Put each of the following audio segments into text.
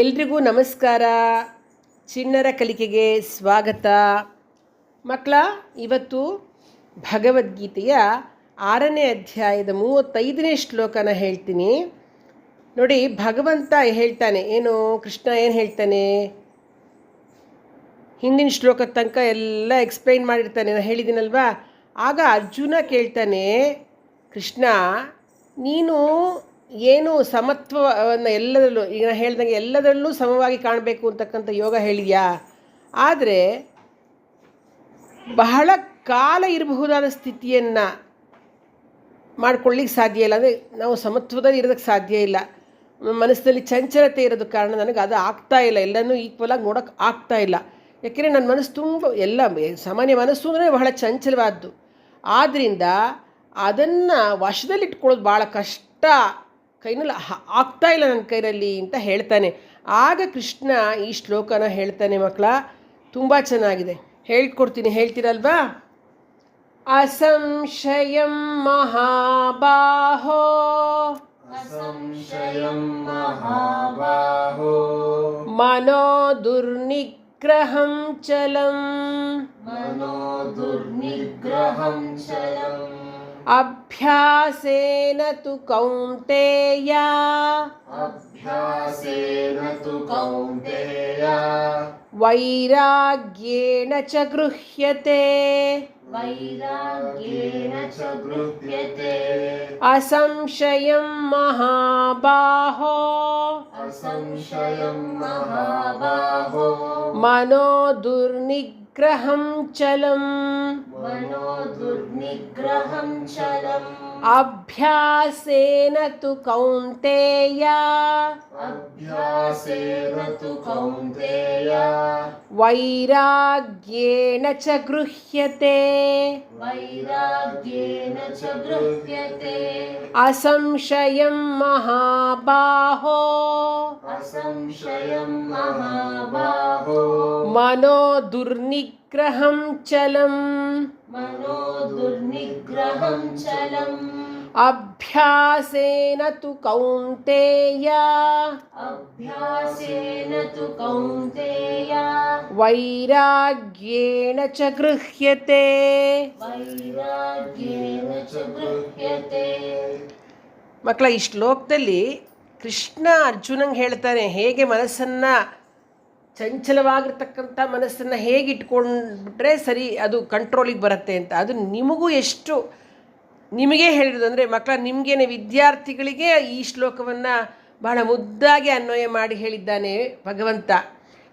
ಎಲ್ರಿಗೂ ನಮಸ್ಕಾರ. ಚಿಣ್ಣರ ಕಲಿಕೆಗೆ ಸ್ವಾಗತ. ಮಕ್ಕಳ, ಇವತ್ತು ಭಗವದ್ಗೀತೆಯ ಆರನೇ ಅಧ್ಯಾಯದ ಮೂವತ್ತೈದನೇ ಶ್ಲೋಕನ ಹೇಳ್ತೀನಿ. ನೋಡಿ, ಭಗವಂತ ಹೇಳ್ತಾನೆ, ಏನು, ಕೃಷ್ಣ ಏನು ಹೇಳ್ತಾನೆ? ಹಿಂದಿನ ಶ್ಲೋಕದ ತನಕ ಎಲ್ಲ ಎಕ್ಸ್ಪ್ಲೈನ್ ಮಾಡಿರ್ತಾನೆ, ನಾನು ಹೇಳಿದ್ದೀನಲ್ವಾ? ಆಗ ಅರ್ಜುನ ಕೇಳ್ತಾನೆ, ಕೃಷ್ಣ, ನೀನು ಏನು ಸಮತ್ವವನ್ನು ಎಲ್ಲದರಲ್ಲೂ, ಈಗ ನಾನು ಹೇಳ್ದಂಗೆ ಎಲ್ಲದರಲ್ಲೂ ಸಮವಾಗಿ ಕಾಣಬೇಕು ಅಂತಕ್ಕಂಥ ಯೋಗ ಹೇಳಿದ್ಯಾ? ಆದರೆ ಬಹಳ ಕಾಲ ಇರಬಹುದಾದ ಸ್ಥಿತಿಯನ್ನು ಮಾಡ್ಕೊಳ್ಳಿಕ್ಕೆ ಸಾಧ್ಯ ಇಲ್ಲ. ಅಂದರೆ ನಾವು ಸಮತ್ವದಲ್ಲಿ ಇರೋದಕ್ಕೆ ಸಾಧ್ಯ ಇಲ್ಲ. ಮನಸ್ಸಿನಲ್ಲಿ ಚಂಚಲತೆ ಇರೋದು ಕಾರಣ ನನಗೆ ಅದು ಆಗ್ತಾ ಇಲ್ಲ. ಎಲ್ಲನೂ ಈಕ್ವಲಾಗಿ ನೋಡೋಕ್ಕೆ ಆಗ್ತಾ ಇಲ್ಲ. ಯಾಕೆಂದರೆ ನನ್ನ ಮನಸ್ಸು ತುಂಬ, ಎಲ್ಲ ಸಾಮಾನ್ಯ ಮನಸ್ಸು ಅಂದರೆ ಬಹಳ ಚಂಚಲವಾದ್ದು. ಆದ್ದರಿಂದ ಅದನ್ನು ವಶದಲ್ಲಿಟ್ಕೊಳ್ಳೋದು ಭಾಳ ಕಷ್ಟ. ಕೈನಲ್ಲಿ ಆಗ್ತಾ ಇಲ್ಲ ನನ್ನ ಕೈನಲ್ಲಿ ಅಂತ ಹೇಳ್ತಾನೆ. ಆಗ ಕೃಷ್ಣ ಈ ಶ್ಲೋಕನ ಹೇಳ್ತಾನೆ ಮಕ್ಕಳ ತುಂಬ ಚೆನ್ನಾಗಿದೆ. ಹೇಳ್ಕೊಡ್ತೀನಿ ಹೇಳ್ತೀರಲ್ವಾ? ಅಸಂಶಯಂ ಮಹಾಬಾಹೋ. ಅಸಂಶಯಂ ಮಹಾಬಾಹೋ. ಮನೋ ದುರ್ನಿಗ್ರಹಂ ಚಲಂ. ಮನೋ ದುರ್ನಿಗ್ರಹಂ ಚಲಂ. अभ्यासेन तु कौन्तेया। अभ्यासेन तु कौन्तेया। वैराग्येण च गृह्यते। वैराग्येन च गृह्यते। असंशयं महाबाहो। असंशयं महाबाहो। मनो दुर्निग्रहं चलम्। मनो निग्रहं चलम्। अभ्यासेन तु कौन्तेय। अभ्यासेन तु कौन्तेय। वैराग्येन च गृह्यते। वैराग्येन च गृह्यते। असंशयं महाबाहो। असंशयं महाबाहो। मनो दुर्निग्रहं चलम्। मनो दुर्निग्रहं चलम् ಅಭ್ಯಾಸೇನ ತು ಕೌಂಟೇಯ अभ्यासेन तु कौन्तेय ವೈರಾಗ್ಯೇಣ ಚ ಗೃಹ್ಯತೆ वैराग्येन च गृह्यते ಮಕ್ಕಳ ಈ ಶ್ಲೋಕದಲ್ಲಿ ಕೃಷ್ಣ ಅರ್ಜುನಂಗೆ ಹೇಳ್ತಾನೆ ಹೇಗೆ ಮನಸ್ಸನ್ನು ಚಂಚಲವಾಗಿರ್ತಕ್ಕಂಥ ಮನಸ್ಸನ್ನು ಹೇಗೆ ಇಟ್ಕೊಂಡ್ಬಿಟ್ರೆ ಸರಿ ಅದು ಕಂಟ್ರೋಲಿಗೆ ಬರುತ್ತೆ ಅಂತ. ಅದು ನಿಮಗೂ ಎಷ್ಟು, ನಿಮಗೆ ಹೇಳಿರೋದು ಅಂದರೆ ಮಕ್ಕಳ ನಿಮಗೇನೆ ವಿದ್ಯಾರ್ಥಿಗಳಿಗೆ ಈ ಶ್ಲೋಕವನ್ನು ಬಹಳ ಮುದ್ದಾಗಿ ಅನ್ವಯ ಮಾಡಿ ಹೇಳಿದ್ದಾನೆ ಭಗವಂತ.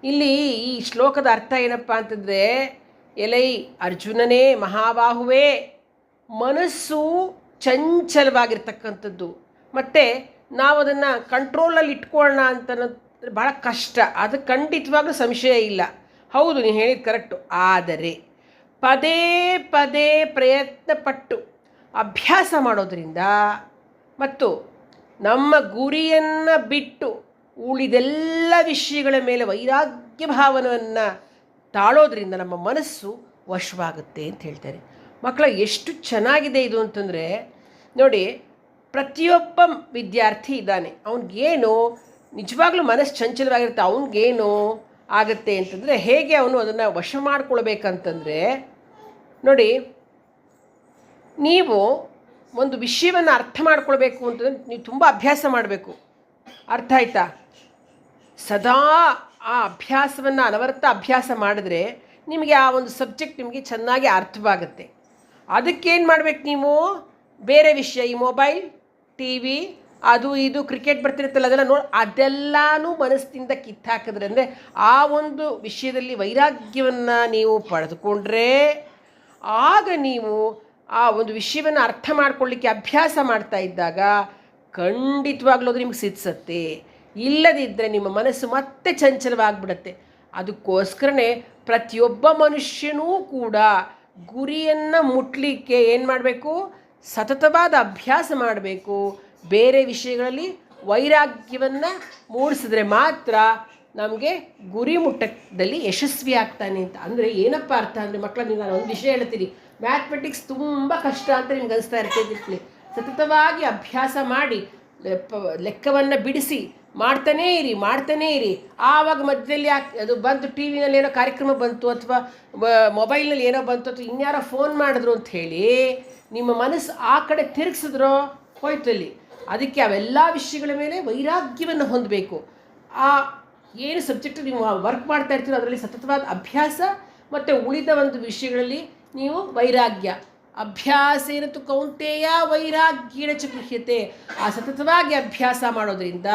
ಇಲ್ಲಿ ಈ ಶ್ಲೋಕದ ಅರ್ಥ ಏನಪ್ಪ ಅಂತಂದರೆ, ಎಲೈ ಅರ್ಜುನನೇ ಮಹಾಬಾಹುವೇ, ಮನಸ್ಸು ಚಂಚಲವಾಗಿರ್ತಕ್ಕಂಥದ್ದು. ಮತ್ತು ನಾವು ಅದನ್ನು ಕಂಟ್ರೋಲಲ್ಲಿ ಇಟ್ಕೊಳ್ಳೋಣ ಅಂತ ಭಾಳ ಕಷ್ಟ. ಅದು ಖಂಡಿತವಾಗ್ಲೂ ಸಂಶಯ ಇಲ್ಲ. ಹೌದು ನೀವು ಹೇಳಿದ ಕರೆಕ್ಟು. ಆದರೆ ಪದೇ ಪದೇ ಪ್ರಯತ್ನಪಟ್ಟು ಅಭ್ಯಾಸ ಮಾಡೋದರಿಂದ ಮತ್ತು ನಮ್ಮ ಗುರಿಯನ್ನು ಬಿಟ್ಟು ಉಳಿದೆಲ್ಲ ವಿಷಯಗಳ ಮೇಲೆ ವೈರಾಗ್ಯ ಭಾವನವನ್ನು ತಾಳೋದ್ರಿಂದ ನಮ್ಮ ಮನಸ್ಸು ವಶವಾಗುತ್ತೆ ಅಂತ ಹೇಳ್ತಾರೆ. ಮಕ್ಕಳ, ಎಷ್ಟು ಚೆನ್ನಾಗಿದೆ ಇದು ಅಂತಂದರೆ ನೋಡಿ, ಪ್ರತಿಯೊಬ್ಬ ವಿದ್ಯಾರ್ಥಿ ಇದ್ದಾನೆ. ಅವನಿಗೇನು ನಿಜವಾಗ್ಲೂ ಮನಸ್ಸು ಚಂಚಲವಾಗಿರುತ್ತೆ. ಅವನಿಗೇನು ಆಗುತ್ತೆ ಅಂತಂದರೆ ಹೇಗೆ ಅವನು ಅದನ್ನು ವಶ ಮಾಡ್ಕೊಳ್ಬೇಕಂತಂದರೆ, ನೋಡಿ, ನೀವು ಒಂದು ವಿಷಯವನ್ನು ಅರ್ಥ ಮಾಡ್ಕೊಳ್ಬೇಕು ಅಂತಂದರೆ ನೀವು ತುಂಬ ಅಭ್ಯಾಸ ಮಾಡಬೇಕು. ಅರ್ಥ ಆಯ್ತಾ? ಸದಾ ಆ ಅಭ್ಯಾಸವನ್ನು, ಅನವರ್ತ ಅಭ್ಯಾಸ ಮಾಡಿದ್ರೆ ನಿಮಗೆ ಆ ಒಂದು ಸಬ್ಜೆಕ್ಟ್ ನಿಮಗೆ ಚೆನ್ನಾಗಿ ಅರ್ಥವಾಗುತ್ತೆ. ಅದಕ್ಕೇನು ಮಾಡಬೇಕು ನೀವು? ಬೇರೆ ವಿಷಯ, ಈ ಮೊಬೈಲ್, ಟಿ ವಿ ಅದು ಇದು ಕ್ರಿಕೆಟ್ ಬರ್ತಿರುತ್ತಲ್ಲ, ಅದೆಲ್ಲ ನೋಡಿ, ಅದೆಲ್ಲನೂ ಮನಸ್ಸಿನಿಂದ ಕಿತ್ತಾಕಿದ್ರೆ ಅಂದರೆ ಆ ಒಂದು ವಿಷಯದಲ್ಲಿ ವೈರಾಗ್ಯವನ್ನು ನೀವು ಪಡೆದುಕೊಂಡ್ರೆ ಆಗ ನೀವು ಆ ಒಂದು ವಿಷಯವನ್ನು ಅರ್ಥ ಮಾಡ್ಕೊಳ್ಳಿಕ್ಕೆ ಅಭ್ಯಾಸ ಮಾಡ್ತಾ ಇದ್ದಾಗ ಖಂಡಿತವಾಗ್ಲೂ ಅದು ನಿಮ್ಗೆ ಸಿದ್ಸತ್ತೆ ಇಲ್ಲದಿದ್ದರೆ ನಿಮ್ಮ ಮನಸ್ಸು ಮತ್ತೆ ಚಂಚಲವಾಗ್ಬಿಡತ್ತೆ. ಅದಕ್ಕೋಸ್ಕರನೇ ಪ್ರತಿಯೊಬ್ಬ ಮನುಷ್ಯನೂ ಕೂಡ ಗುರಿಯನ್ನು ಮುಟ್ಲಿಕ್ಕೆ ಏನು ಮಾಡಬೇಕು? ಸತತವಾದ ಅಭ್ಯಾಸ ಮಾಡಬೇಕು. ಬೇರೆ ವಿಷಯಗಳಲ್ಲಿ ವೈರಾಗ್ಯವನ್ನು ಮೂಡಿಸಿದ್ರೆ ಮಾತ್ರ ನಮಗೆ ಗುರಿ ಮುಟ್ಟದಲ್ಲಿ ಯಶಸ್ವಿ ಆಗ್ತಾನೆ ಅಂತ. ಅಂದರೆ ಏನಪ್ಪ ಅರ್ಥ ಅಂದರೆ ಮಕ್ಕಳಲ್ಲಿ ನಾನು ಒಂದು ವಿಷಯ ಹೇಳ್ತೀನಿ. ಮ್ಯಾಥಮೆಟಿಕ್ಸ್ ತುಂಬ ಕಷ್ಟ ಅಂತ ನಿಮ್ಗೆ ಅನಿಸ್ತಾ ಇರ್ತೈತಿ ಸತತವಾಗಿ ಅಭ್ಯಾಸ ಮಾಡಿ ಲೆಕ್ಕವನ್ನು ಬಿಡಿಸಿ, ಮಾಡ್ತಾನೇ ಇರಿ ಮಾಡ್ತಾನೇ ಇರಿ. ಆವಾಗ ಮಧ್ಯದಲ್ಲಿ ಅದು ಬಂತು, ಟಿ ವಿನಲ್ಲಿ ಏನೋ ಕಾರ್ಯಕ್ರಮ ಬಂತು ಅಥವಾ ಮೊಬೈಲ್ನಲ್ಲಿ ಏನೋ ಬಂತು ಅಥವಾ ಇನ್ಯಾರೋ ಫೋನ್ ಮಾಡಿದ್ರು ಅಂತ ಹೇಳಿ, ನಿಮ್ಮ ಮನಸ್ಸು ಆ ಕಡೆ ತಿರುಗಿಸಿದ್ರೋ ಹೋಯ್ತಲ್ಲಿ ಅದಕ್ಕೆ ಅವೆಲ್ಲ ವಿಷಯಗಳ ಮೇಲೆ ವೈರಾಗ್ಯವನ್ನು ಹೊಂದಬೇಕು. ಆ ಏನು ಸಬ್ಜೆಕ್ಟ್ ನೀವು ವರ್ಕ್ ಮಾಡ್ತಾ ಇರ್ತೀರೋ ಅದರಲ್ಲಿ ಸತತವಾದ ಅಭ್ಯಾಸ ಮತ್ತು ಉಳಿದ ಒಂದು ವಿಷಯಗಳಲ್ಲಿ ನೀವು ವೈರಾಗ್ಯ. ಅಭ್ಯಾಸ ತು ಕೌಂತೆಯ ವೈರಾಗ್ಯನ ಚ ಗೃಹ್ಯತೆ ಆ ಸತತವಾಗಿ ಅಭ್ಯಾಸ ಮಾಡೋದರಿಂದ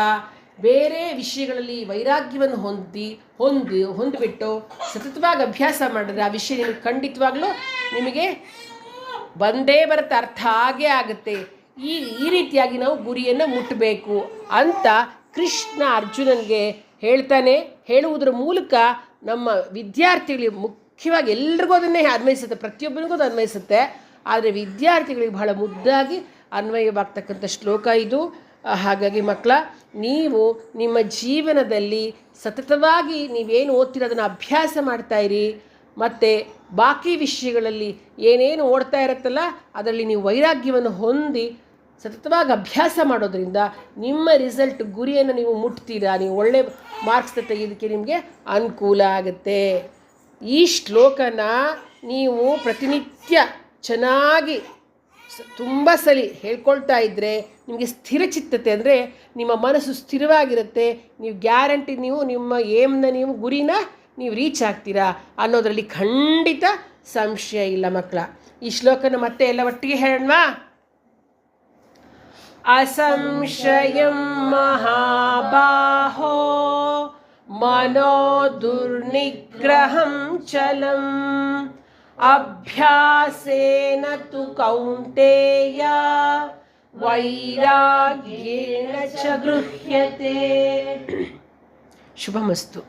ಬೇರೆ ವಿಷಯಗಳಲ್ಲಿ ವೈರಾಗ್ಯವನ್ನು ಹೊಂದಿ ಹೊಂದಿ, ಹೊಂದಿಬಿಟ್ಟು ಸತತವಾಗಿ ಅಭ್ಯಾಸ ಮಾಡಿದ್ರೆ ಆ ವಿಷಯ ನಿಮಗೆ ಖಂಡಿತವಾಗ್ಲೂ ನಿಮಗೆ ಬಂದೇ ಬರುತ್ತೆ. ಅರ್ಥ ಆಗೇ ಆಗುತ್ತೆ. ಈ ಈ ರೀತಿಯಾಗಿ ನಾವು ಗುರಿಯನ್ನು ಮುಟ್ಟಬೇಕು ಅಂತ ಕೃಷ್ಣ ಅರ್ಜುನನಿಗೆ ಹೇಳ್ತಾನೆ. ಹೇಳುವುದರ ಮೂಲಕ ನಮ್ಮ ವಿದ್ಯಾರ್ಥಿಗಳಿಗೆ ಮುಖ್ಯವಾಗಿ ಎಲ್ರಿಗೂ ಅದನ್ನೇ ಅನ್ವಯಿಸುತ್ತೆ ಪ್ರತಿಯೊಬ್ಬರಿಗೂ ಅದು ಅನ್ವಯಿಸುತ್ತೆ. ಆದರೆ ವಿದ್ಯಾರ್ಥಿಗಳಿಗೆ ಬಹಳ ಮುದ್ದಾಗಿ ಅನ್ವಯವಾಗ್ತಕ್ಕಂಥ ಶ್ಲೋಕ ಇದು. ಹಾಗಾಗಿ ಮಕ್ಕಳ, ನೀವು ನಿಮ್ಮ ಜೀವನದಲ್ಲಿ ಸತತವಾಗಿ ನೀವೇನು ಓದ್ತೀರ ಅದನ್ನು ಅಭ್ಯಾಸ ಮಾಡ್ತಾಯಿರಿ ಮತ್ತು ಬಾಕಿ ವಿಷಯಗಳಲ್ಲಿ ಏನೇನು ಓಡ್ತಾ ಇರುತ್ತಲ್ಲ, ಅದರಲ್ಲಿ ನೀವು ವೈರಾಗ್ಯವನ್ನು ಹೊಂದಿ ಸತತವಾಗಿ ಅಭ್ಯಾಸ ಮಾಡೋದರಿಂದ ನಿಮ್ಮ ರಿಸಲ್ಟ್ ಗುರಿಯನ್ನು ನೀವು ಮುಟ್ತೀರಾ? ನೀವು ಒಳ್ಳೆ ಮಾರ್ಕ್ಸ್ ತೆಗೆಯೋದಕ್ಕೆ ನಿಮಗೆ ಅನುಕೂಲ ಆಗುತ್ತೆ. ಈ ಶ್ಲೋಕನ ನೀವು ಪ್ರತಿನಿತ್ಯ ಚೆನ್ನಾಗಿ ತುಂಬ ಸಲ ಹೇಳ್ಕೊಳ್ತಾ ಇದ್ದರೆ ನಿಮಗೆ ಸ್ಥಿರಚಿತ್ತತೆ ಅಂದರೆ ನಿಮ್ಮ ಮನಸ್ಸು ಸ್ಥಿರವಾಗಿರುತ್ತೆ. ನೀವು ಗ್ಯಾರಂಟಿ ನೀವು ನಿಮ್ಮ ಏಮ್ನ ನೀವು ಗುರಿನ ನೀವು ರೀಚ್ ಆಗ್ತೀರಾ ಅನ್ನೋದರಲ್ಲಿ ಖಂಡಿತ ಸಂಶಯ ಇಲ್ಲ ಮಕ್ಕಳ ಈ ಶ್ಲೋಕನ ಮತ್ತೆ ಎಲ್ಲ ಒಟ್ಟಿಗೆ ಹೇಳೋಣವಾ असंशयं महाबाहो मनो दुर्निग्रहं चलम् अभ्यासेन तु कौन्तेय वैराग्येण च गृह्यते शुभमस्तु